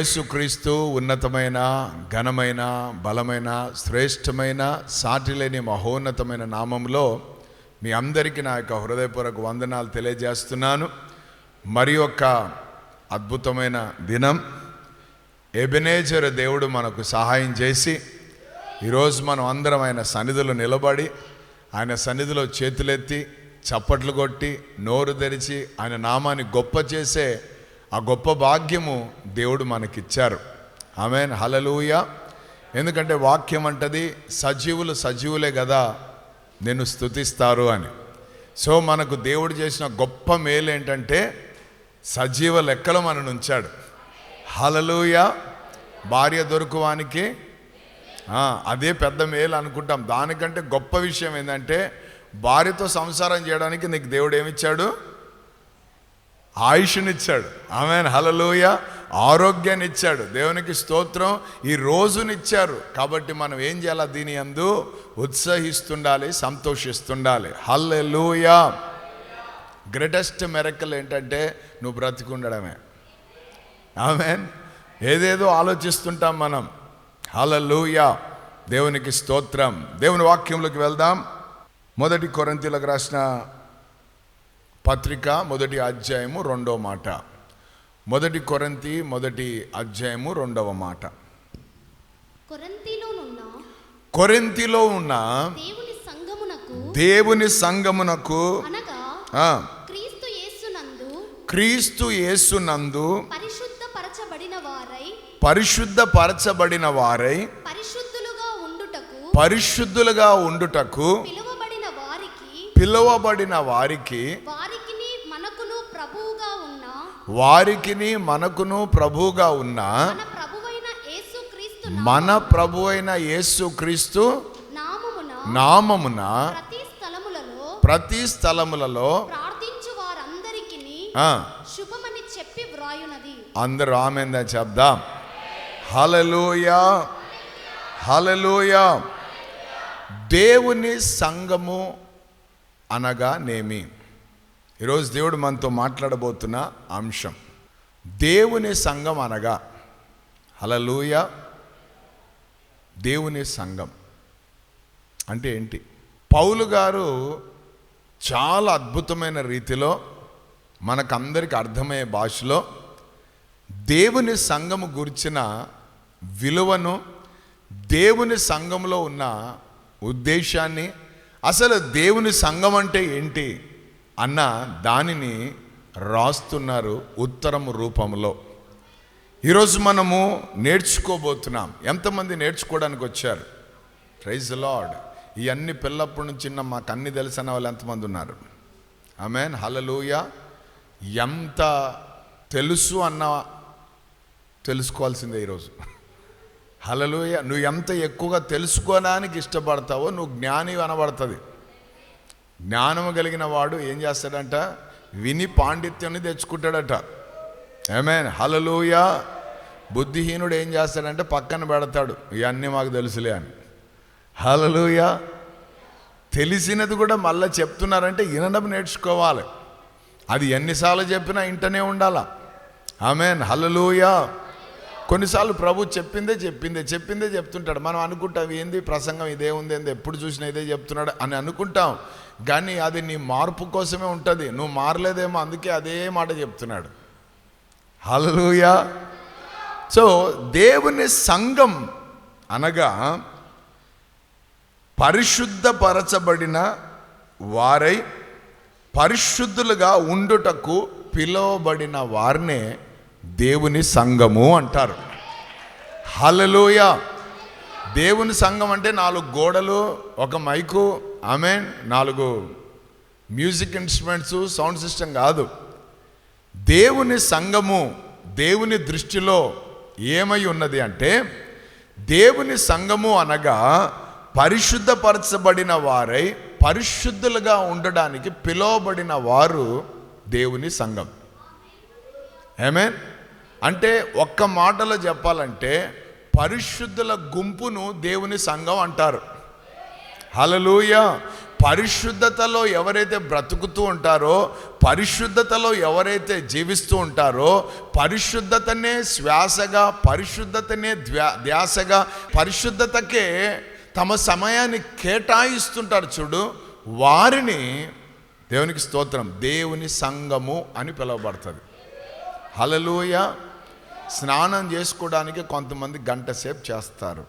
యేసుక్రీస్తు ఉన్నతమైన ఘనమైన బలమైన శ్రేష్టమైన సాటిలేని మహోన్నతమైన నామంలో మీ అందరికీ నా యొక్క హృదయపూర్వక వందనాలు తెలియజేస్తున్నాను. మరి ఒక అద్భుతమైన దినం. ఎబినేజర్ దేవుడు మనకు సహాయం చేసి ఈరోజు మనం అందరం ఆయన సన్నిధిలో నిలబడి ఆయన సన్నిధిలో చేతులెత్తి చప్పట్లు కొట్టి నోరు తెరిచి ఆయన నామాన్ని గొప్ప చేసే ఆ గొప్ప భాగ్యము దేవుడు మనకిచ్చారు. ఆమెన్. హలలుయ ఎందుకంటే వాక్యం అంటది సజీవులు సజీవులే కదా నిన్ను స్తుతిస్తారు అని. సో మనకు దేవుడు చేసిన గొప్ప మేలు ఏంటంటే సజీవ లెక్కలో మనను ఉంచాడు. హలలుయ భార్య దొరుకువానికి అదే పెద్ద మేలు అనుకుంటాం. దానికంటే గొప్ప విషయం ఏంటంటే భార్యతో సంసారం చేయడానికి నీకు దేవుడు ఏమిచ్చాడు? ఆయుష్నిచ్చాడు. ఆమె హలలోయ ఆరోగ్యాన్ని ఇచ్చాడు దేవునికి స్తోత్రం. ఈ రోజునిచ్చారు. కాబట్టి మనం ఏం చేయాలి దీని అందు? ఉత్సహిస్తుండాలి సంతోషిస్తుండాలి. హల్లెలూయ. గ్రేటెస్ట్ మెరకల్ ఏంటంటే నువ్వు బ్రతికుండడమే. ఆమెన్. ఏదేదో ఆలోచిస్తుంటాం మనం. హల్లెలూయ. దేవునికి స్తోత్రం. దేవుని వాక్యంలోకి వెళ్దాం. మొదటి కొరంతీలకు రాసిన పత్రిక మొదటి అధ్యాయము రెండవ మాట. మొదటి కొరంతి మొదటి అధ్యాయము రెండవ మాట. కొరింతిలో ఉన్న దేవుని సంగమునకు క్రీస్తు యేసునందు క్రీస్తు యేసునందు పరిశుద్ధ పరచబడిన వారై పరిశుద్ధపరచబడిన వారై పరిశుద్ధులుగా ఉండుటకు పరిశుద్ధులుగా ఉండుటకు పిలువబడిన వారికి వారికి వారికిని మనకును ప్రభువుగా ఉన్న వారికిని మనకును ప్రభువుగా ఉన్న మన ప్రభు అయిన యేసు క్రీస్తు నామమున ప్రతి స్థలములలో శుభమని చెప్పి వ్రాయునది. అందరూ ఆమెందా చెప్దాం. హలలోయ హలలోయ దేవుని సంఘము అనగా నేమి. ఈరోజు దేవుడు మనతో మాట్లాడబోతున్న అంశం. దేవుని సంఘం అనగా. హలలూయ దేవుని సంఘం. అంటే ఏంటి? పౌలు గారు చాలా అద్భుతమైన రీతిలో మనకందరికి అర్థమయ్యే భాషలో దేవుని సంఘము గురించిన విలువను దేవుని సంఘంలో ఉన్న ఉద్దేశాన్ని అసలు దేవుని సంఘం అంటే ఏంటి? అన్న దానిని రాస్తున్నారు ఉత్తరము రూపంలో. ఈరోజు మనము నేర్చుకోబోతున్నాం. ఎంతమంది నేర్చుకోవడానికి వచ్చారు? ప్రైజ్ లార్డ్ ఈ అన్ని పిల్లప్పటి నుంచి చిన్న మాకు అన్ని తెలిసిన వాళ్ళు ఎంతమంది ఉన్నారు? ఆమెన్ హలలుయ ఎంత తెలుసు అన్న తెలుసుకోవాల్సిందే ఈరోజు. హలలోయ నువ్వు ఎంత ఎక్కువగా తెలుసుకోవడానికి ఇష్టపడతావో నువ్వు జ్ఞాని అనబడుతుంది జ్ఞానము కలిగిన వాడు ఏం చేస్తాడంట? విని పాండిత్యాన్ని తెచ్చుకుంటాడట. ఏమేన్ హలలోయ బుద్ధిహీనుడు ఏం చేస్తాడంటే పక్కన పెడతాడు. ఇవన్నీ మాకు తెలుసులే అని. హలలోయ తెలిసినది కూడా మళ్ళీ చెప్తున్నారంటే వినడం నేర్చుకోవాలి. అది ఎన్నిసార్లు చెప్పినా ఇంటనే ఉండాలా. ఆమెన్ హలలుయ కొన్నిసార్లు ప్రభు చెప్పిందే చెప్పిందే చెప్పిందే చెప్తుంటాడు. మనం అనుకుంటాం ఏంది ప్రసంగం ఇదే ఉంది ఏంది ఎప్పుడు చూసినా ఇదే చెప్తున్నాడు అని అనుకుంటాం. కానీ అది నీ మార్పు కోసమే ఉంటుంది. నువ్వు మారలేదేమో అందుకే అదే మాట చెప్తున్నాడు. హలలుయా సో దేవుని సంఘం అనగా పరిశుద్ధపరచబడిన వారై పరిశుద్ధులుగా ఉండుటకు పిలువబడిన వారినే దేవుని సంఘము అంటారు. హలలోయ దేవుని సంఘం అంటే నాలుగు గోడలు ఒక మైకు ఆమె నాలుగు మ్యూజిక్ ఇన్స్ట్రుమెంట్స్ సౌండ్ సిస్టమ్ కాదు. దేవుని సంఘము దేవుని దృష్టిలో ఏమై ఉన్నది అంటే దేవుని సంఘము అనగా పరిశుద్ధపరచబడిన వారై పరిశుద్ధులుగా ఉండడానికి పిలువబడిన వారు దేవుని సంఘం. ఏమే అంటే ఒక్క మాటలో చెప్పాలంటే పరిశుద్ధుల గుంపును దేవుని సంఘం అంటారు. హలలుయ పరిశుద్ధతలో ఎవరైతే బ్రతుకుతూ ఉంటారో పరిశుద్ధతలో ఎవరైతే జీవిస్తూ ఉంటారో పరిశుద్ధతనే శ్వాసగా పరిశుద్ధతనే ధ్యా ధ్యాసగా పరిశుద్ధతకే తమ సమయాన్ని కేటాయిస్తుంటారు చూడు. వారిని దేవునికి స్తోత్రం దేవుని సంఘము అని పిలువబడుతుంది. హలలోయ స్నానం చేసుకోవడానికి కొంతమంది గంట సేపు చేస్తారు.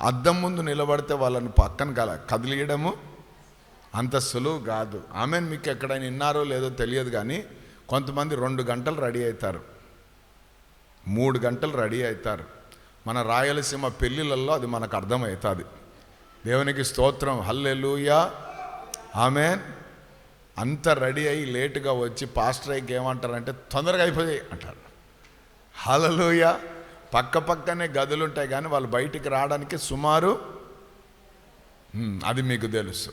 అద్దం ముందు నిలబడితే వాళ్ళని పక్కన కల కదిలియడము అంత సులువు కాదు. ఆమె మీకు ఎక్కడైనా విన్నారో లేదో తెలియదు కానీ కొంతమంది రెండు గంటలు రెడీ అవుతారు మూడు గంటలు రెడీ అవుతారు మన రాయలసీమ పెళ్ళిళ్ళల్లో అది మనకు అర్థమవుతుంది. దేవునికి స్తోత్రం. హల్లెలూయా. ఆమె అంత రెడీ అయ్యి లేటుగా వచ్చి పాస్టర్కి ఏమంటారంటే తొందరగా అయిపోయాయి అంటారు. హలలోయ పక్క పక్కనే గదులు ఉంటాయి కానీ వాళ్ళు బయటికి రావడానికి సుమారు అది మీకు తెలుసు.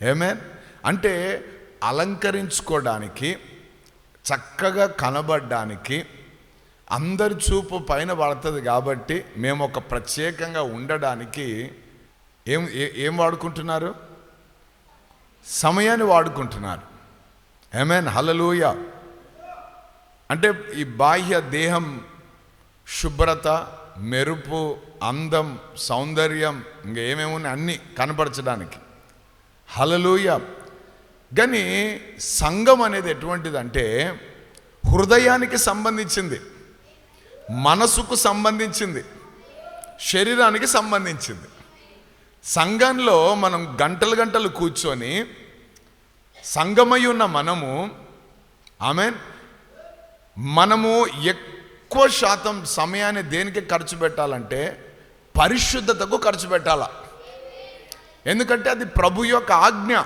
ఏమే అంటే అలంకరించుకోవడానికి చక్కగా కనబడడానికి అందరి చూపు పైన పడుతుంది కాబట్టి మేము ఒక ప్రత్యేకంగా ఉండడానికి ఏం ఏం వాడుకుంటున్నారు? సమయాన్ని వాడుకుంటున్నారు. ఏమేన్ హలలోయ అంటే ఈ బాహ్య దేహం శుభ్రత మెరుపు అందం సౌందర్యం ఇంకా ఏమేమున్నాయి అన్నీ కనపరచడానికి. హలలోయ కానీ సంఘం అనేది ఎటువంటిదంటే హృదయానికి సంబంధించింది మనసుకు సంబంధించింది శరీరానికి సంబంధించింది. సంఘంలో మనం గంటలు గంటలు కూర్చొని సంఘమై ఉన్న మనము ఆమె మనము ఎక్కువ శాతం సమయాన్ని దేనికి ఖర్చు పెట్టాలంటే పరిశుద్ధతకు ఖర్చు పెట్టాల. ఎందుకంటే అది ప్రభు యొక్క ఆజ్ఞ.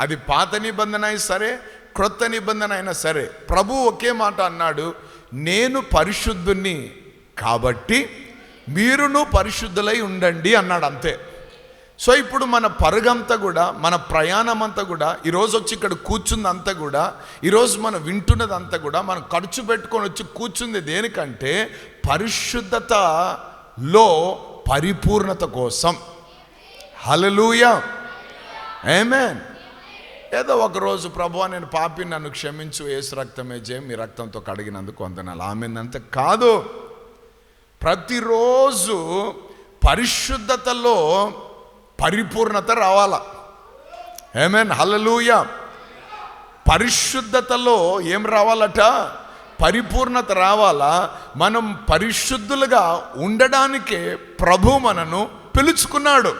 అది పాత నిబంధన అయినా సరే క్రొత్త నిబంధన అయినా సరే. ప్రభు ఒకే మాట అన్నాడు నేను పరిశుద్ధుణ్ణి కాబట్టి మీరును పరిశుద్ధులై ఉండండి అన్నాడు అంతే. సో ఇప్పుడు మన పరుగంతా కూడా మన ప్రయాణం అంతా కూడా ఈరోజు వచ్చి ఇక్కడ కూర్చుందంతా కూడా ఈరోజు మనం వింటున్నదంతా కూడా మనం ఖర్చు పెట్టుకొని వచ్చి కూర్చుంది దేనికంటే పరిశుద్ధతలో పరిపూర్ణత కోసం. హలలుయ ఏమేన్ ఏదో ఒక రోజు ప్రభు నేను పాపి నన్ను క్షమించు ఏసు రక్తమే జే మీ రక్తంతో కడిగినందుకు వందనాలు. ఆమెందంత కాదు. ప్రతిరోజు పరిశుద్ధతలో పరిపూర్ణత రావాల? ఏమేన్ హల్లెలూయా పరిశుద్ధతలో ఏం రావాలట? పరిపూర్ణత రావాలా? మనం పరిశుద్ధులుగా ఉండడానికే ప్రభు మనను పిలుచుకున్నాడు.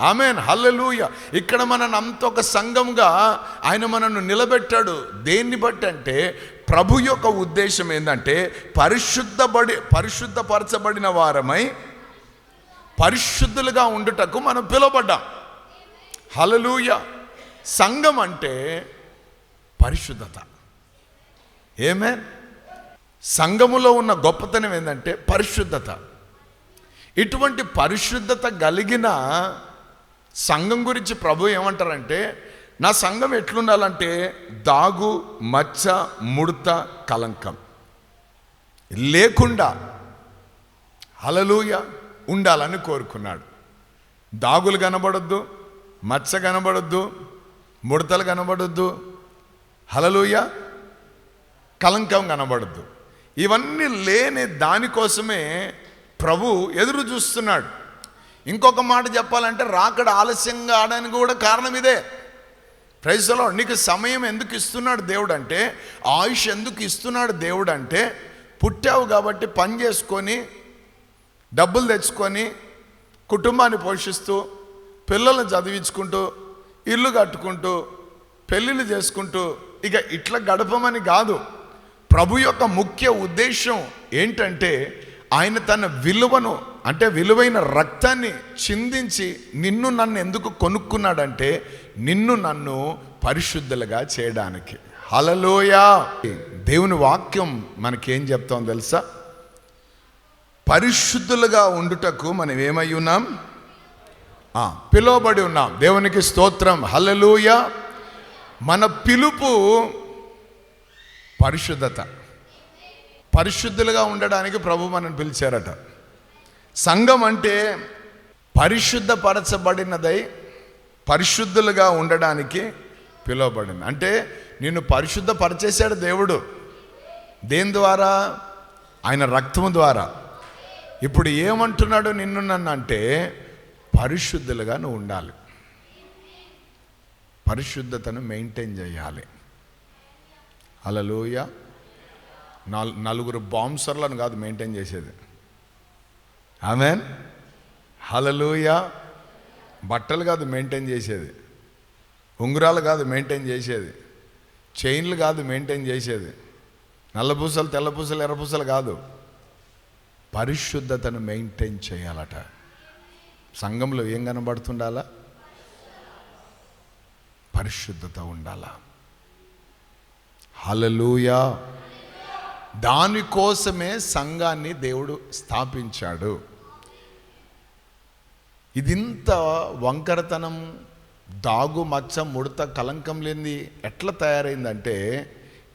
ఆమెన్ హల్లెలూయ ఇక్కడ మనను అంత ఒక సంఘంగా ఆయన మనను నిలబెట్టాడు. దేన్ని బట్టి అంటే ప్రభు యొక్క ఉద్దేశం ఏంటంటే పరిశుద్ధపడి పరిశుద్ధపరచబడిన వారమై పరిశుద్ధులుగా ఉండుటకు మనం పిలువబడ్డాం. హలలుయ సంఘం అంటే పరిశుద్ధత. ఏమే సంఘములో ఉన్న గొప్పతనం ఏంటంటే పరిశుద్ధత. ఇటువంటి పరిశుద్ధత కలిగిన సంఘం గురించి ప్రభు ఏమంటారంటే నా సంఘం ఎట్లుండాలంటే దాగు మచ్చ ముడత కలంకం లేకుండా హలలుయ ఉండాలని కోరుకున్నాడు. దాగులు కనబడొద్దు మచ్చ కనబడొద్దు ముడతలు కనబడొద్దు హలలుయ కలంకం కనబడద్దు. ఇవన్నీ లేని దానికోసమే ప్రభు ఎదురు చూస్తున్నాడు. ఇంకొక మాట చెప్పాలంటే రాకడ ఆలస్యంగా ఆడడానికి కూడా కారణం ఇదే. ప్రైజ్లో నీకు సమయం ఎందుకు ఇస్తున్నాడు దేవుడు అంటే ఆయుష్ ఎందుకు ఇస్తున్నాడు దేవుడు అంటే పుట్టావు కాబట్టి పని చేసుకొని డబ్బులు తెచ్చుకొని కుటుంబాన్ని పోషిస్తూ పిల్లల్ని చదివించుకుంటూ ఇల్లు కట్టుకుంటూ పెళ్ళిళ్ళు చేసుకుంటూ ఇక ఇట్లా గడపమని కాదు. ప్రభు యొక్క ముఖ్య ఉద్దేశం ఏంటంటే ఆయన తన విలువను అంటే విలువైన రక్తాన్ని చిందించి నిన్ను నన్ను ఎందుకు కొనుక్కున్నాడంటే నిన్ను నన్ను పరిశుద్ధులుగా చేయడానికి. హలలోయా దేవుని వాక్యం మనకేం చెప్తాం తెలుసా? పరిశుద్ధులుగా ఉండుటకు మనం ఏమై ఉన్నాం? పిలువబడి ఉన్నాం. దేవునికి స్తోత్రం. హలలుయ మన పిలుపు పరిశుద్ధత. పరిశుద్ధులుగా ఉండడానికి ప్రభు మనం పిలిచారట. సంఘం అంటే పరిశుద్ధపరచబడినదై పరిశుద్ధులుగా ఉండడానికి పిలువబడింది. అంటే నిన్ను పరిశుద్ధపరిచేశాడు దేవుడు. దేని ద్వారా? ఆయన రక్తము ద్వారా. ఇప్పుడు ఏమంటున్నాడు నిన్ను నన్ను అంటే పరిశుద్ధులుగా నువ్వు ఉండాలి. పరిశుద్ధతను మెయింటైన్ చేయాలి. అలలోయ నలుగురు బాంసర్లను కాదు మెయింటైన్ చేసేది. ఆమెన్. హలలోయ బట్టలు కాదు మెయింటైన్ చేసేది. ఉంగరాలు కాదు మెయింటైన్ చేసేది. చైన్లు కాదు మెయింటైన్ చేసేది. నల్లపూసలు తెల్లపూసలు ఎర్రపూసలు కాదు. పరిశుద్ధతను మెయింటైన్ చేయాలట. సంఘంలో ఏం కనబడుతుండాలా? పరిశుద్ధత ఉండాలా? హలలుయా దానికోసమే సంఘాన్ని దేవుడు స్థాపించాడు. ఇదింత వంకరతనం దాగు మచ్చ ముడత కలంకం లేనిది ఎట్లా తయారైందంటే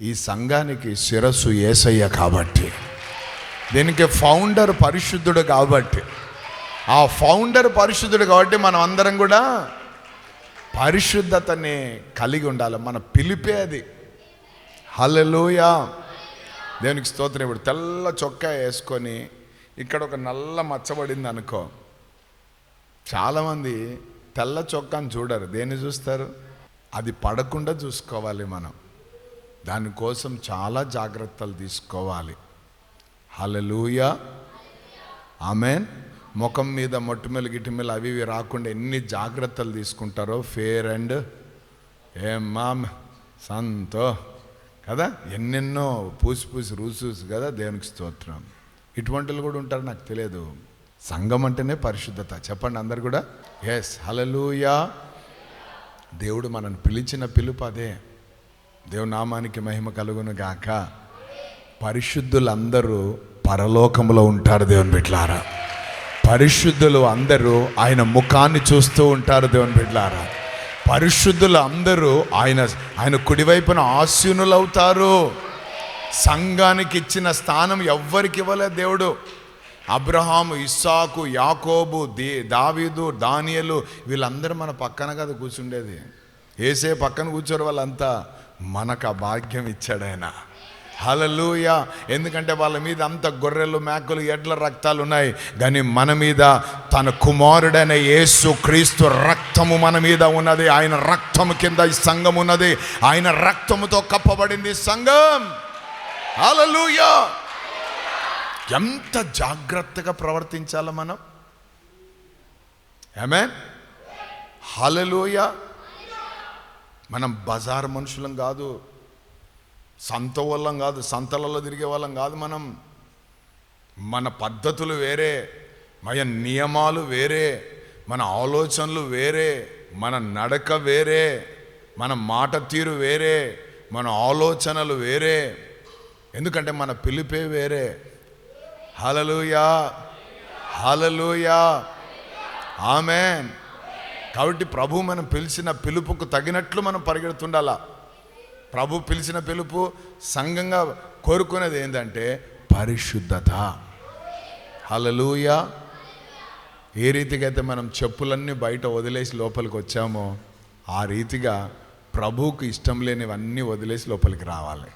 ఈ సంఘానికి శిరస్సు ఏసయ్య కాబట్టి. దీనికి ఫౌండర్ పరిశుద్ధుడు కాబట్టి. ఆ ఫౌండర్ పరిశుద్ధుడు కాబట్టి మనం అందరం కూడా పరిశుద్ధతని కలిగి ఉండాలి. మన పిలిపే అది. హల్లెలూయా. దేవునికి స్తోత్రం ఇప్పుడు తెల్ల చొక్కా వేసుకొని ఇక్కడ ఒక నల్ల మచ్చబడింది అనుకో. చాలామంది తెల్ల చొక్కాను చూడరు. దేన్ని చూస్తారు? అది పడకుండా చూసుకోవాలి మనం. దానికోసం చాలా జాగ్రత్తలు తీసుకోవాలి. హలలుయా ఆమెన్ ముఖం మీద మొట్టుమెలు గిట్టుమెలు అవి ఇవి రాకుండా ఎన్ని జాగ్రత్తలు తీసుకుంటారో ఫేర్ అండ్ ఏమ్మా సంతో. కదా? ఎన్నెన్నో పూసి పూసి రూసూసి కదా? దేవునికి స్తోత్రం. ఇటువంటిలు కూడా ఉంటారు నాకు తెలియదు. సంఘం అంటేనే పరిశుద్ధత. చెప్పండి అందరు కూడా. ఎస్ హలలుయా దేవుడు మనను పిలిచిన పిలుపు అదే. దేవునామానికి మహిమ కలుగును గాక. పరిశుద్ధులందరూ పరలోకంలో ఉంటారు దేవుని బిడ్లారా పరిశుద్ధులు అందరూ ఆయన ముఖాన్ని చూస్తూ ఉంటారు దేవుని బిడ్లారా పరిశుద్ధులు అందరూ ఆయన ఆయన కుడివైపున ఆశీనులు అవుతారు సంఘానికి ఇచ్చిన స్థానం ఎవ్వరికి ఇవ్వలేదు దేవుడు. అబ్రహాము ఇస్సాకు యాకోబు దే దావీదు దానియలు వీళ్ళందరూ మన పక్కన కదా కూర్చుండేది. ఏసే పక్కన కూర్చోరు వాళ్ళంతా. మనకు ఆ భాగ్యం ఇచ్చాడు ఆయన. హలలుయ ఎందుకంటే వాళ్ళ మీద అంత గొర్రెలు మేకలు ఎడ్ల రక్తాలు ఉన్నాయి. కానీ మన మీద తన కుమారుడైన యేసు క్రీస్తు రక్తము మన మీద ఉన్నది. ఆయన రక్తము కింద ఈ సంఘం ఉన్నది. ఆయన రక్తముతో కప్పబడింది ఈ సంఘం. హలలుయ ఎంత జాగ్రత్తగా ప్రవర్తించాలి మనం? ఏమే హలలుయ మనం బజార్ మనుషులం కాదు. సంత వాళ్ళం కాదు సంతలలో తిరిగే వాళ్ళం కాదు మనం. మన పద్ధతులు వేరే మన నియమాలు వేరే మన ఆలోచనలు వేరే మన నడక వేరే మన మాట తీరు వేరే మన ఆలోచనలు వేరే. ఎందుకంటే మన పిలిపే వేరే. హలలుయా హలలుయా ఆమె కాబట్టి ప్రభు మనం పిలిచిన పిలుపుకు తగినట్లు మనం పరిగెడుతుండాలా? ప్రభు పిలిచిన పిలుపు సంఘంగా కోరుకునేది ఏంటంటే పరిశుద్ధత. హలలుయా ఏ రీతిగా అయితే మనం చెప్పులన్నీ బయట వదిలేసి లోపలికి వచ్చామో ఆ రీతిగా ప్రభువుకు ఇష్టం లేనివన్నీ వదిలేసి లోపలికి రావాలి.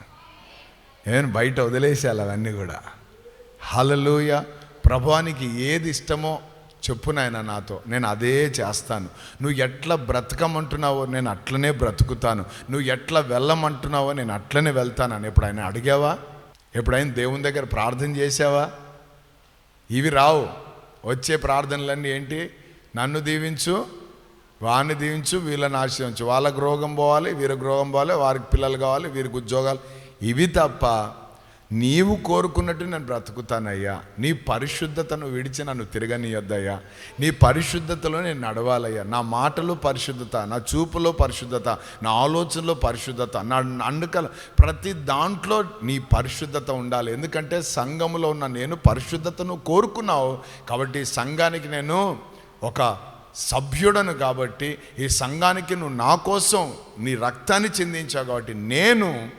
నేను బయట వదిలేసేయాలి అవన్నీ కూడా. హలలుయ ప్రభానికి ఏది ఇష్టమో చెప్పు నాయన నాతో నేను అదే చేస్తాను. నువ్వు ఎట్లా బ్రతకమంటున్నావో నేను అట్లనే బ్రతుకుతాను. నువ్వు ఎట్లా వెళ్ళమంటున్నావో నేను అట్లనే వెళ్తానని ఎప్పుడైనా అడిగావా? ఎప్పుడైనా దేవుని దగ్గర ప్రార్థన చేసావా ఇవి రావు. వచ్చే ప్రార్థనలన్నీ ఏంటి? నన్ను దీవించు వాడిని దీవించు వీళ్ళని ఆశ్రయించు వాళ్ళకి రోగం పోవాలి వీరికి రోగం పోవాలి వారికి పిల్లలు కావాలి వీరికి ఉద్యోగాలు. ఇవి తప్ప నీవు కోరుకున్నట్టు నేను బ్రతుకుతానయ్యా. నీ పరిశుద్ధతను విడిచి నన్ను తిరగనీయొద్దయ్యా. నీ పరిశుద్ధతలో నేను నడవాలయ్యా. నా మాటలో పరిశుద్ధత నా చూపులో పరిశుద్ధత నా ఆలోచనలో పరిశుద్ధత నా అండుకల ప్రతి దాంట్లో నీ పరిశుద్ధత ఉండాలి. ఎందుకంటే సంఘములో ఉన్న నేను పరిశుద్ధతను కోరుకున్నావు. కాబట్టి సంఘానికి నేను ఒక సభ్యుడను కాబట్టి ఈ సంఘానికి నువ్వు నా కోసం నీ రక్తాన్ని చెందించావు కాబట్టి నేను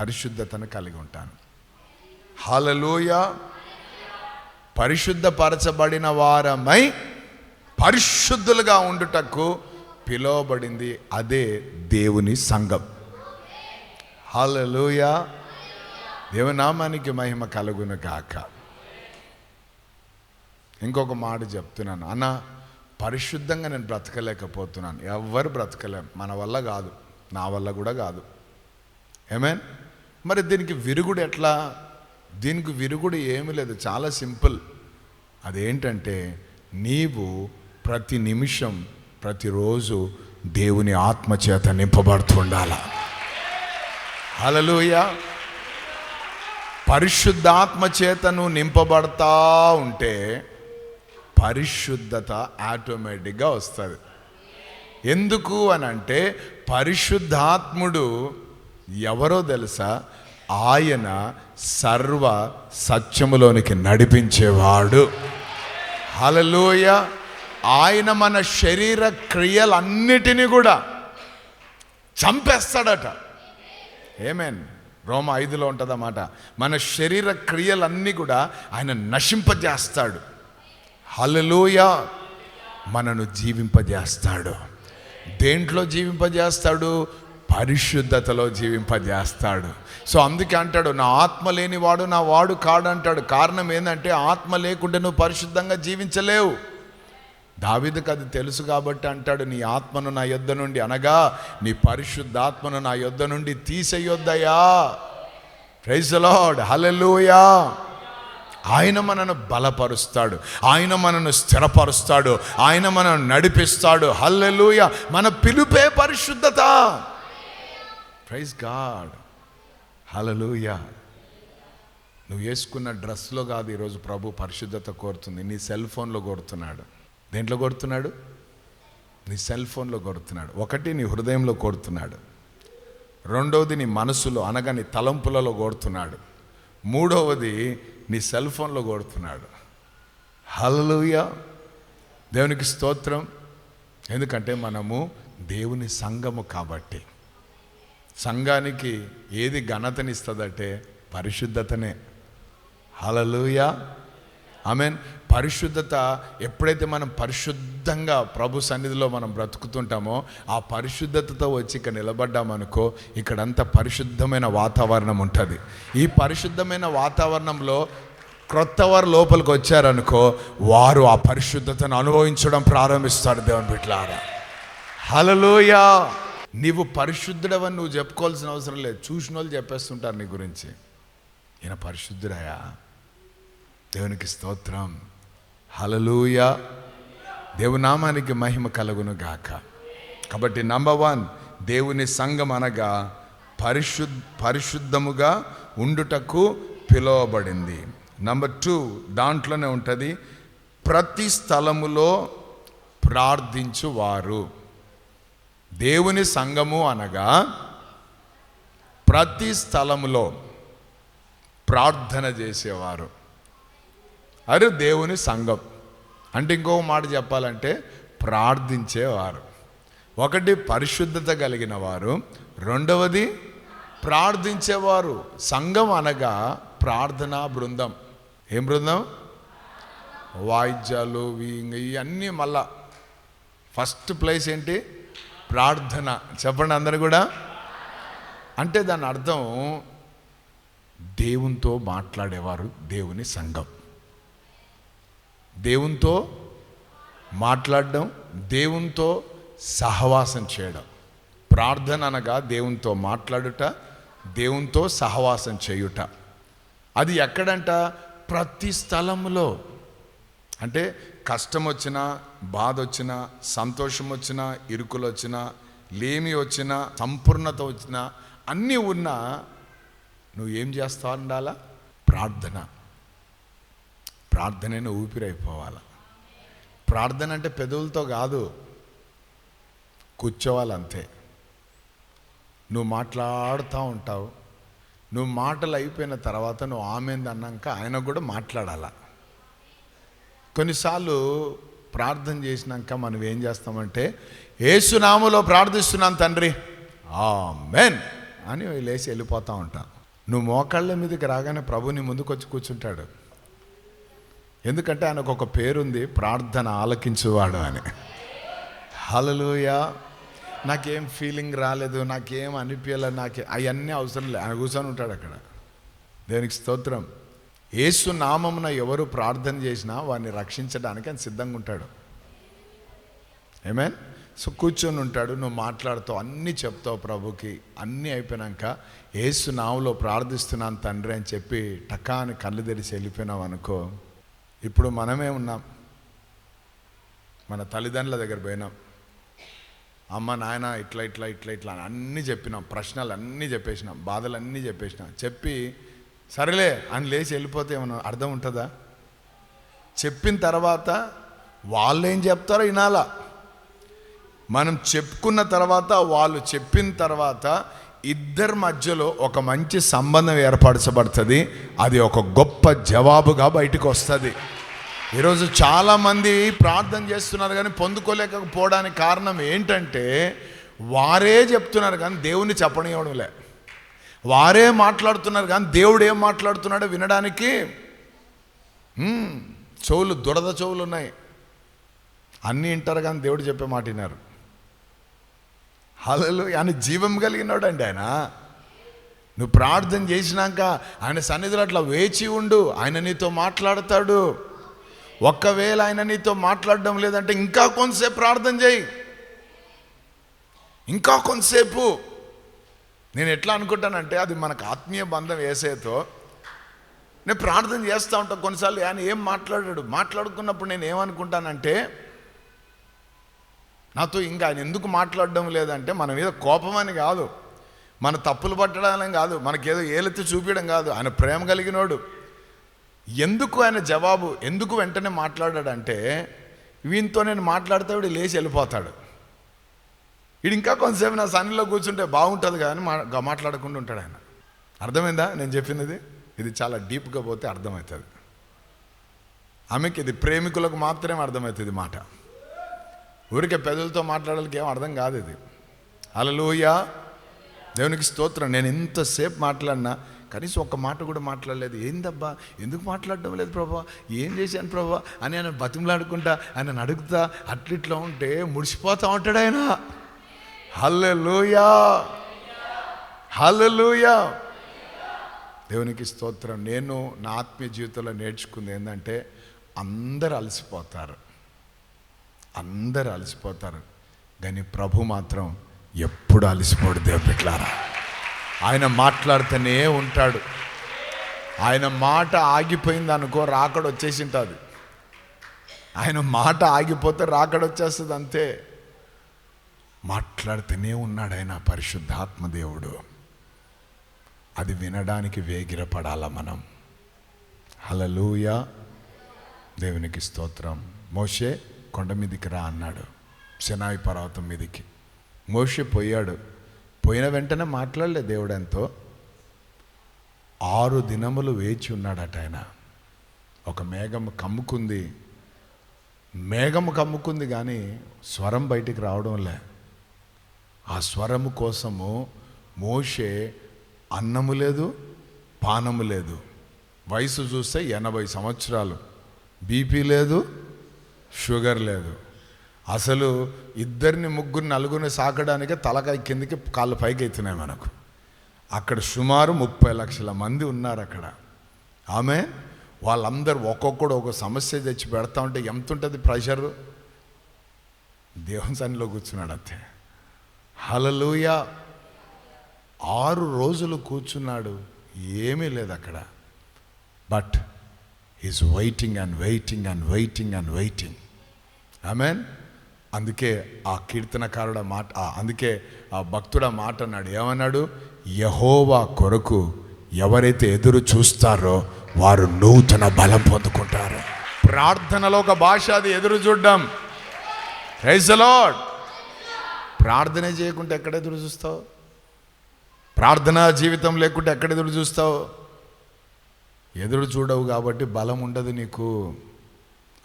పరిశుద్ధతను కలిగి ఉంటాను. హలలోయ పరిశుద్ధపరచబడిన వారమై పరిశుద్ధులుగా ఉండుటకు పిలువబడింది అదే దేవుని సంఘం. హలలోయ దేవునామానికి మహిమ కలుగును గాక. ఇంకొక మాట చెప్తున్నాను. అన్న పరిశుద్ధంగా నేను బ్రతకలేకపోతున్నాను. ఎవ్వరు బ్రతకలేం. మన వల్ల కాదు. నా వల్ల కూడా కాదు. ఏమేన్ మరి దీనికి విరుగుడు ఎట్లా? దీనికి విరుగుడు ఏమీ లేదు. చాలా సింపుల్. అదేంటంటే నీవు ప్రతి నిమిషం ప్రతిరోజు దేవుని ఆత్మచేత నింపబడుతుండాల? హలలుయ పరిశుద్ధాత్మ చేత నువ్వు నింపబడతా ఉంటే పరిశుద్ధత ఆటోమేటిక్గా వస్తుంది. ఎందుకు అని అంటే పరిశుద్ధాత్ముడు ఎవరో తెలుసా? ఆయన సర్వ సత్యములోనికి నడిపించేవాడు. హలలోయ ఆయన మన శరీర క్రియలన్నిటినీ కూడా చంపేస్తాడట. ఏమేన్ రోమ ఐదులో ఉంటుందన్నమాట. మన శరీర క్రియలన్నీ కూడా ఆయన నశింపజేస్తాడు. హలలోయ మనను జీవింపజేస్తాడు. దేంట్లో జీవింపజేస్తాడు? పరిశుద్ధతలో జీవింపజేస్తాడు. సో అందుకే అంటాడు నా ఆత్మ లేనివాడు నా వాడు కాడంటాడు. కారణం ఏంటంటే ఆత్మ లేకుంటే నువ్వు పరిశుద్ధంగా జీవించలేవు. దావిదకు అది తెలుసు కాబట్టి అంటాడు నీ ఆత్మను నా యొద్ద నుండి అనగా నీ పరిశుద్ధాత్మను నా యొద్ద నుండి తీసేయొద్దయా ప్రైజ్ లార్డ్ హల్లెలూయా ఆయన మనను బలపరుస్తాడు. ఆయన మనను స్థిరపరుస్తాడు. ఆయన మనను నడిపిస్తాడు. హల్లెలూయ మన పిలుపే పరిశుద్ధత. ప్రైజ్ గాడ్ హలలుయా నువ్వు వేసుకున్న డ్రెస్లో కాదు ఈరోజు ప్రభు పరిశుద్ధత కోరుతుంది. నీ సెల్ ఫోన్లో కోరుతున్నాడు దేంట్లో కోరుతున్నాడు నీ సెల్ ఫోన్లో కోరుతున్నాడు ఒకటి నీ హృదయంలో కోరుతున్నాడు రెండవది నీ మనసులో అనగా నీ తలంపులలో కోరుతున్నాడు మూడవది నీ సెల్ ఫోన్లో కోరుతున్నాడు హల్లెలూయా దేవునికి స్తోత్రం. ఎందుకంటే మనము దేవుని సంఘము కాబట్టి. సంఘానికి ఏది ఘనతనిస్తుందంటే పరిశుద్ధతనే. హలలుయా మీన్ పరిశుద్ధత ఎప్పుడైతే మనం పరిశుద్ధంగా ప్రభు సన్నిధిలో మనం బ్రతుకుతుంటామో ఆ పరిశుద్ధతతో వచ్చి ఇక్కడ నిలబడ్డామనుకో ఇక్కడంతా పరిశుద్ధమైన వాతావరణం ఉంటుంది. ఈ పరిశుద్ధమైన వాతావరణంలో క్రొత్త వారు లోపలికి వచ్చారనుకో వారు ఆ పరిశుద్ధతను అనుభవించడం ప్రారంభిస్తారు దేవుని బిట్లారా హలలోయా నీవు పరిశుద్ధుడవని నువ్వు చెప్పుకోవాల్సిన అవసరం లేదు. చూసిన వాళ్ళు చెప్పేస్తుంటారు నీ గురించి. ఈయన పరిశుద్ధుడయా దేవునికి స్తోత్రం. హలలుయా దేవునామానికి మహిమ కలుగును గాక. కాబట్టి నంబర్ వన్ దేవుని సంఘం అనగా పరిశు పరిశుద్ధముగా ఉండుటకు పిలువబడింది. నంబర్ టూ దాంట్లోనే ఉంటుంది ప్రతి స్థలములో ప్రార్థించువారు. దేవుని సంఘము అనగా ప్రతి స్థలములో ప్రార్థన చేసేవారు. అరే దేవుని సంఘం. అంటే ఇంకో మాట చెప్పాలంటే ప్రార్థించేవారు. ఒకటి పరిశుద్ధత కలిగిన వారు రెండవది ప్రార్థించేవారు. సంఘం అనగా ప్రార్థనా బృందం. ఏం బృందం? వాయిద్యాలు ఇవన్నీ మళ్ళా. ఫస్ట్ ప్లేస్ ఏంటి? ప్రార్థన. చెప్పండి అందరు కూడా. అంటే దాని అర్థం దేవునితో మాట్లాడేవారు దేవుని సంఘం. దేవునితో మాట్లాడడం దేవునితో సహవాసం చేయడం. ప్రార్థన అనగా దేవునితో మాట్లాడుట దేవునితో సహవాసం చేయుట. అది ఎక్కడంట? ప్రతి స్థలంలో అంటే కష్టం వచ్చినా బాధ వచ్చినా సంతోషం వచ్చినా ఇరుకులు వచ్చినా లేమి వచ్చినా సంపూర్ణత వచ్చినా అన్నీ ఉన్నా నువ్వు ఏం చేస్తా ఉండాలా ప్రార్థన. ప్రార్థనైన ఊపిరి అయిపోవాలి ప్రార్థన అంటే పెదవులతో కాదు కూర్చోవాలి అంతే నువ్వు మాట్లాడుతూ ఉంటావు. నువ్వు మాటలు అయిపోయిన తర్వాత నువ్వు ఆమెంది అన్నాక ఆయన కూడా మాట్లాడాల. కొన్నిసార్లు ప్రార్థన చేసినాక మనం ఏం చేస్తామంటే ఏసునాములో ప్రార్థిస్తున్నాను తండ్రి. ఆ మెన్ అని లేచి వెళ్ళిపోతూ ఉంటాం. నువ్వు మోకాళ్ళ మీదకి రాగానే ప్రభుని ముందుకొచ్చి ముందుకు వచ్చి కూర్చుంటాడు. ఎందుకంటే ఆయనకు ఒక పేరుంది ప్రార్థన ఆలకించువాడు అని. హలలుయా నాకేం ఫీలింగ్ రాలేదు నాకేం అనిపించలేదు నాకే అవన్నీ అవసరం లేదు ఆయన కూర్చొని ఉంటాడు అక్కడ. దేనికి స్తోత్రం? యేసు నామమున ఎవరు ప్రార్థన చేసినా వారిని రక్షించడానికి ఆయన సిద్ధంగా ఉంటాడు. ఏమేన్ సో కూర్చొని ఉంటాడు నువ్వు మాట్లాడుతావు అన్నీ చెప్తావు ప్రభుకి అన్నీ అయిపోయినాక ఏసు నావులో ప్రార్థిస్తున్నాను తండ్రి అని చెప్పి టకా అని కళ్ళు తెరిచి వెళ్ళిపోయినావు అనుకో ఇప్పుడు మనమే ఉన్నాం. మన తల్లిదండ్రుల దగ్గర పోయినాం. అమ్మ నాయన ఇట్లా ఇట్లా ఇట్లా ఇట్లా అని అన్నీ చెప్పినాం. ప్రశ్నలు అన్నీ చెప్పేసినాం బాధలు అన్నీ చెప్పేసినాం. చెప్పి సరేలే అని లేచి వెళ్ళిపోతే ఏమన్నా అర్థం ఉంటుందా? చెప్పిన తర్వాత వాళ్ళు ఏం చెప్తారో వినాలా? మనం చెప్పుకున్న తర్వాత వాళ్ళు చెప్పిన తర్వాత ఇద్దరి మధ్యలో ఒక మంచి సంబంధం ఏర్పరచబడుతుంది. అది ఒక గొప్ప జవాబుగా బయటకు వస్తుంది. ఈరోజు చాలామంది ప్రార్థన చేస్తున్నారు కానీ పొందుకోలేకపోవడానికి కారణం ఏంటంటే వారే చెప్తున్నారు కానీ దేవుని చెప్పనివ్వడంలే. వారే మాట్లాడుతున్నారు కానీ దేవుడు ఏం మాట్లాడుతున్నాడో వినడానికి? చెవులు దురద చెవులు ఉన్నాయి అన్నీ వింటారు కానీ దేవుడు చెప్పే మాట విన్నారు హలలు ఆయన జీవం కలిగినాడు అండి ఆయన. నువ్వు ప్రార్థన చేసినాక ఆయన సన్నిధిలో అట్లా వేచి ఉండు ఆయన నీతో మాట్లాడతాడు. ఒక్కవేళ ఆయన నీతో మాట్లాడడం లేదంటే ఇంకా కొంతసేపు ప్రార్థన చేయి. ఇంకా కొంతసేపు. నేను ఎట్లా అనుకుంటానంటే అది మనకు ఆత్మీయ బంధం వేసేతో నేను ప్రార్థన చేస్తూ ఉంటాను కొన్నిసార్లు. ఆయన ఏం మాట్లాడాడు? మాట్లాడుకున్నప్పుడు నేను ఏమనుకుంటానంటే నాతో ఇంకా ఆయన ఎందుకు మాట్లాడడం లేదంటే మన మీద కోపం అని కాదు. మన తప్పులు పట్టడం కాదు. మనకేదో ఏలెత్తి చూపించడం కాదు. ఆయన ప్రేమ కలిగినోడు. ఎందుకు ఆయన జవాబు ఎందుకు వెంటనే మాట్లాడాడంటే వీనితో నేను మాట్లాడితే వాడు లేచి వెళ్ళిపోతాడు. వీడు ఇంకా కొంతసేపు నా సన్నిలో కూర్చుంటే బాగుంటుంది కానీ మా మాట్లాడకుండా ఉంటాడు ఆయన. అర్థమైందా? నేను చెప్పినది ఇది చాలా డీప్గా పోతే అర్థమవుతుంది. ఆమెకి ఇది ప్రేమికులకు మాత్రమే అర్థమవుతుంది మాట. ఊరికే పెదవులతో మాట్లాడాలకి ఏం అర్థం కాదు ఇది. అలలోయా దేవునికి స్తోత్రం. నేను ఎంతసేపు మాట్లాడినా కనీసం ఒక్క మాట కూడా మాట్లాడలేదు. ఏందబ్బా? ఎందుకు మాట్లాడడం లేదు ప్రభా? ఏం చేశాను ప్రభా? అని ఆయన బతిమలాడుకుంటా ఆయన అడుగుతా అట్లిట్లా ఉంటే ముడిసిపోతా ఉంటాడు ఆయన. హల్లెలూయా. హల్లెలూయా. దేవునికి స్తోత్రం. నేను నా ఆత్మీయ జీవితంలో నేర్చుకుంది ఏంటంటే అందరు అలసిపోతారు. అందరు అలసిపోతారు. కానీ ప్రభు మాత్రం ఎప్పుడు అలసిపోడు దేవుడిట్లారా ఆయన మాట్లాడుతూనే ఉంటాడు. ఆయన మాట ఆగిపోయింది అనుకో రాకడొచ్చేసింటుంది ఉంటుంది ఆయన మాట ఆగిపోతే రాకడొచ్చేస్తుంది అంతే మాట్లాడుతూనే ఉన్నాడు ఆయన పరిశుద్ధాత్మ దేవుడు అది వినడానికి వేగిరపడాల మనం? హలలూయ దేవునికి స్తోత్రం. మోషే కొండ మీదికి రా అన్నాడు. సినాయి పర్వతం మీదికి. మోషే పోయాడు. పోయిన వెంటనే మాట్లాడలే దేవుడు ఎంతో. ఆరు దినములు వేచి ఉన్నాడట ఆయన. ఒక మేఘం కమ్ముకుంది. మేఘము కమ్ముకుంది కానీ స్వరం బయటికి రావడం లే ఆ స్వరము కోసము మోషే అన్నము లేదు పానము లేదు. వయసు చూస్తే ఎనభై సంవత్సరాలు. బీపీ లేదు షుగర్ లేదు. అసలు ఇద్దరిని ముగ్గురు నలుగురిని సాకడానికి తలకాయ కిందకి కాళ్ళు పైకి ఎత్తున్నాయి మనకు. అక్కడ సుమారు ముప్పై లక్షల మంది ఉన్నారు అక్కడ. ఆమె వాళ్ళందరూ ఒక్కొక్కడు ఒక సమస్య తెచ్చి పెడతా ఉంటే ఎంత ఉంటుంది ప్రెషరు? దేవుని సన్నిలో కూర్చున్నాడు అంతే హలలుయ ఆరు రోజులు కూర్చున్నాడు ఏమీ లేదు అక్కడ. But is waiting and waiting and waiting and waiting mean అందుకే ఆ కీర్తనకారుడ మాట అందుకే ఆ భక్తుడ మాట అన్నాడు. ఏమన్నాడు? యహోవా కొరకు ఎవరైతే ఎదురు చూస్తారో వారు నూతన బలం పొందుకుంటారు. ప్రార్థనలో ఒక భాష అది ఎదురు చూడడం. లార్డ్ ప్రార్థన చేయకుంటే ఎక్కడ ఎదురు చూస్తావు? ప్రార్థనా జీవితం లేకుంటే ఎక్కడ ఎదురు చూస్తావు? ఎదురు చూడవు కాబట్టి బలం ఉండదు నీకు.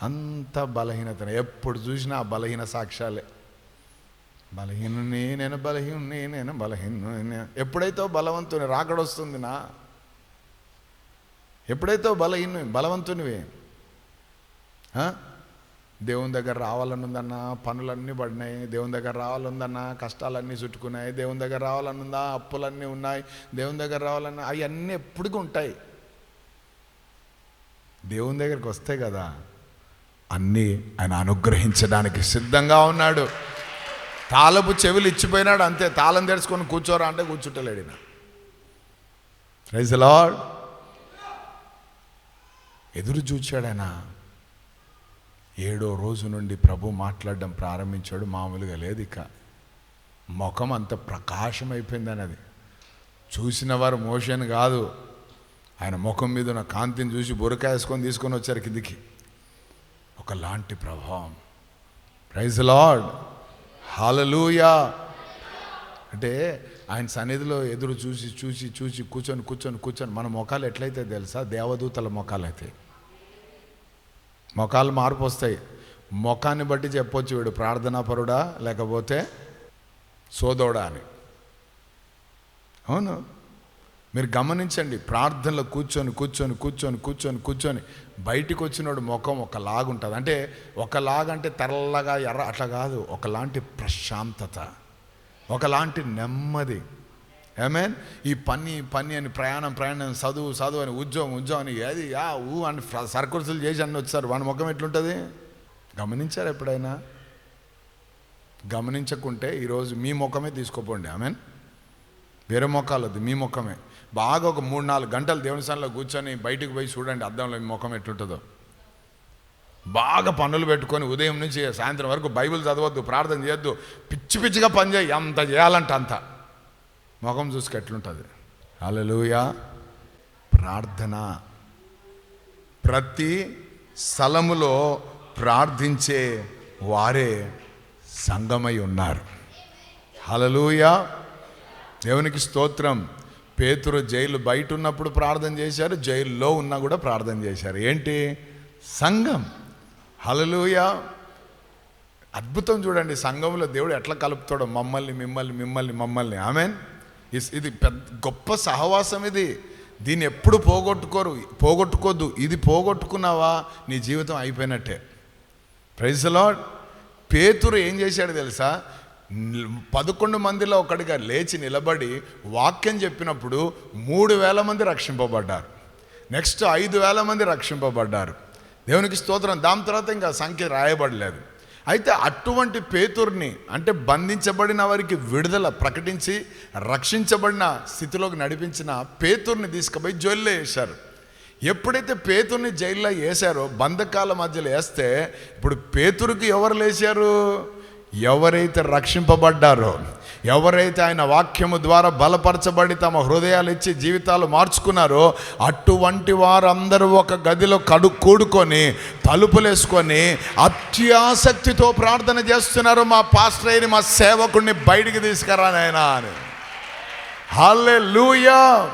అంత బలహీనత. ఎప్పుడు చూసినా ఆ బలహీన సాక్ష్యాలే. బలహీనుని నేను బలహీనుని నేను బలహీను ఎప్పుడైతే బలవంతుని రాకడొస్తుంది నా? ఎప్పుడైతే బలహీను బలవంతునివి? దేవుని దగ్గర రావాలని పనులన్నీ పడినాయి. దేవుని దగ్గర రావాలనుందన్నా కష్టాలన్నీ చుట్టుకున్నాయి. దేవుని దగ్గర రావాలని ఉందా అప్పులన్నీ ఉన్నాయి. దేవుని దగ్గర రావాలన్న అవన్నీ ఎప్పటికీ ఉంటాయి. దేవుని దగ్గరికి వస్తే కదా అన్నీ ఆయన అనుగ్రహించడానికి సిద్ధంగా ఉన్నాడు. తాళపు చెవులు ఇచ్చిపోయినాడు అంతే. తాళం తెరుచుకొని కూర్చోరా అంటే కూర్చుంటలేడిన రైజ్ లాడ్ ఎదురు చూచాడు ఆయన. ఏడో రోజు నుండి ప్రభు మాట్లాడడం ప్రారంభించాడు. మామూలుగా లేదు ఇక. ముఖం అంత ప్రకాశం అయిపోయిందని అది చూసిన వారు మోషన్ కాదు. ఆయన ముఖం మీద ఉన్న కాంతిని చూసి బొరకాయసుకొని తీసుకొని వచ్చారు కిందికి. ఒకలాంటి ప్రభావం. ప్రైజ్ లార్డ్ హాలలుయా అంటే ఆయన సన్నిధిలో ఎదురు చూసి చూసి చూసి కూర్చొని కూర్చొని కూర్చొని మన ముఖాలు ఎట్లయితే తెలుసా? దేవదూతల ముఖాలు అయితే ముఖాలు మార్పు వస్తాయి. ముఖాన్ని బట్టి చెప్పొచ్చు వీడు ప్రార్థనాపరుడా లేకపోతే సోదోడా అని. అవును. మీరు గమనించండి ప్రార్థనలో కూర్చొని కూర్చొని కూర్చొని కూర్చొని కూర్చొని బయటికి వచ్చినోడు ముఖం ఒకలాగుంటుంది. అంటే ఒకలాగంటే తెల్లగా ఎర్ర అట్లా కాదు. ఒకలాంటి ప్రశాంతత. ఒకలాంటి నెమ్మది. ఏమేన్ ఈ పని పని అని ప్రయాణం ప్రయాణం చదువు చదువు అని ఉద్యోగం ఉద్యోగం అని ఏది? యా ఊ అని సర్కుల్సులు చేసి అన్ని వచ్చారు. వాని ముఖం ఎట్లుంటుంది? గమనించారు ఎప్పుడైనా? గమనించకుంటే ఈరోజు మీ ముఖమే తీసుకోపోండి. ఆమెన్ వేరే ముఖాలు వద్దు మీ ముఖమే. బాగా ఒక మూడు నాలుగు గంటలు దేవుని స్థానంలో కూర్చొని బయటకు పోయి చూడండి అద్దంలో మీ ముఖం ఎట్లుంటుందో. బాగా పనులు పెట్టుకొని ఉదయం నుంచి సాయంత్రం వరకు బైబిల్ చదవద్దు ప్రార్థన చేయొద్దు. పిచ్చి పిచ్చిగా పని చేయి. ఎంత చేయాలంటే అంత. ముఖం చూసుకు ఎట్లుంటుంది? హల్లెలూయా. ప్రార్థన. ప్రతి స్థలములో ప్రార్థించే వారే సంగమై ఉన్నారు. హల్లెలూయా. దేవునికి స్తోత్రం. పేతురు జైలు బయట ఉన్నప్పుడు ప్రార్థన చేశారు జైల్లో ఉన్నా కూడా ప్రార్థన చేశారు. ఏంటి? సంఘం. హలలుయ అద్భుతం చూడండి సంఘంలో దేవుడు ఎట్లా కలుపుతాడో మమ్మల్ని మిమ్మల్ని మిమ్మల్ని మమ్మల్ని. ఆమెన్. ఇది పెద్ద గొప్ప సహవాసం ఇది. దీన్ని ఎప్పుడు పోగొట్టుకోరు పోగొట్టుకోద్దు. ఇది పోగొట్టుకున్నావా? నీ జీవితం అయిపోయినట్టే. ప్రైజ్లో పేతురు ఏం చేశాడు తెలుసా? పదకొండు మందిలో ఒకటిగా లేచి నిలబడి వాక్యం చెప్పినప్పుడు మూడు వేల మంది రక్షింపబడ్డారు. నెక్స్ట్ ఐదు వేల మంది రక్షింపబడ్డారు. దేవునికి స్తోత్రం. దాని తర్వాత ఇంకా సంఖ్య రాయబడలేదు. అయితే అటువంటి పేతుర్ని అంటే బంధించబడిన వారికి విడుదల ప్రకటించి రక్షించబడిన స్థితిలోకి నడిపించిన పేతుర్ని తీసుకుపోయి జైల్లో వేశారు. ఎప్పుడైతే పేతుర్ని జైల్లో వేశారో బంధకాల మధ్యలో వేస్తే ఇప్పుడు పేతురికి ఎవరు లేచారు ఎవరైతే రక్షింపబడ్డారో ఎవరైతే ఆయన వాక్యము ద్వారా బలపరచబడి తమ హృదయాలు ఇచ్చి జీవితాలు మార్చుకున్నారో అటువంటి వారందరూ ఒక గదిలో కడు కూడుకొని తలుపులేసుకొని అత్యాసక్తితో ప్రార్థన చేస్తున్నారు. మా పాస్టర్ అయిన మా సేవకుడిని బయటికి తీసుకురా నాయన అని. హల్లెలూయా!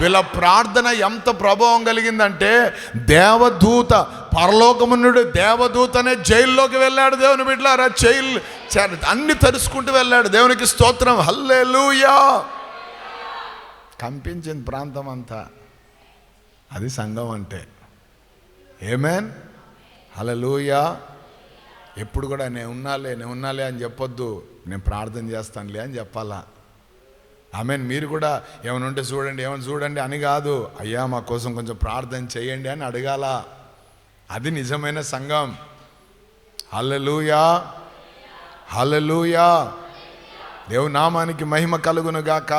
వీళ్ళ ప్రార్థన ఎంత ప్రభావం కలిగిందంటే దేవదూత పరలోకమునుడు దేవదూతనే జైల్లోకి వెళ్ళాడు దేవుని బిడ్డలారా జైల్ చ- అన్ని తరుచుకుంటూ వెళ్ళాడు. దేవునికి స్తోత్రం. హల్లే కంపించింది ప్రాంతం అంతా. అది సంఘం అంటే. ఏమేన్? హలలుయా ఎప్పుడు కూడా నేను ఉన్నాలే నేను ఉన్నాలే అని చెప్పొద్దు. నేను ప్రార్థన చేస్తానులే అని చెప్పాలా? ఆమెన్. మీరు కూడా ఏమైనా ఉంటే చూడండి ఏమైనా చూడండి అని కాదు. అయ్యా మా కోసం కొంచెం ప్రార్థన చేయండి అని అడగాల? అది నిజమైన సంఘం. హలలుయా హలలుయా దేవు నామానికి మహిమ కలుగును గాక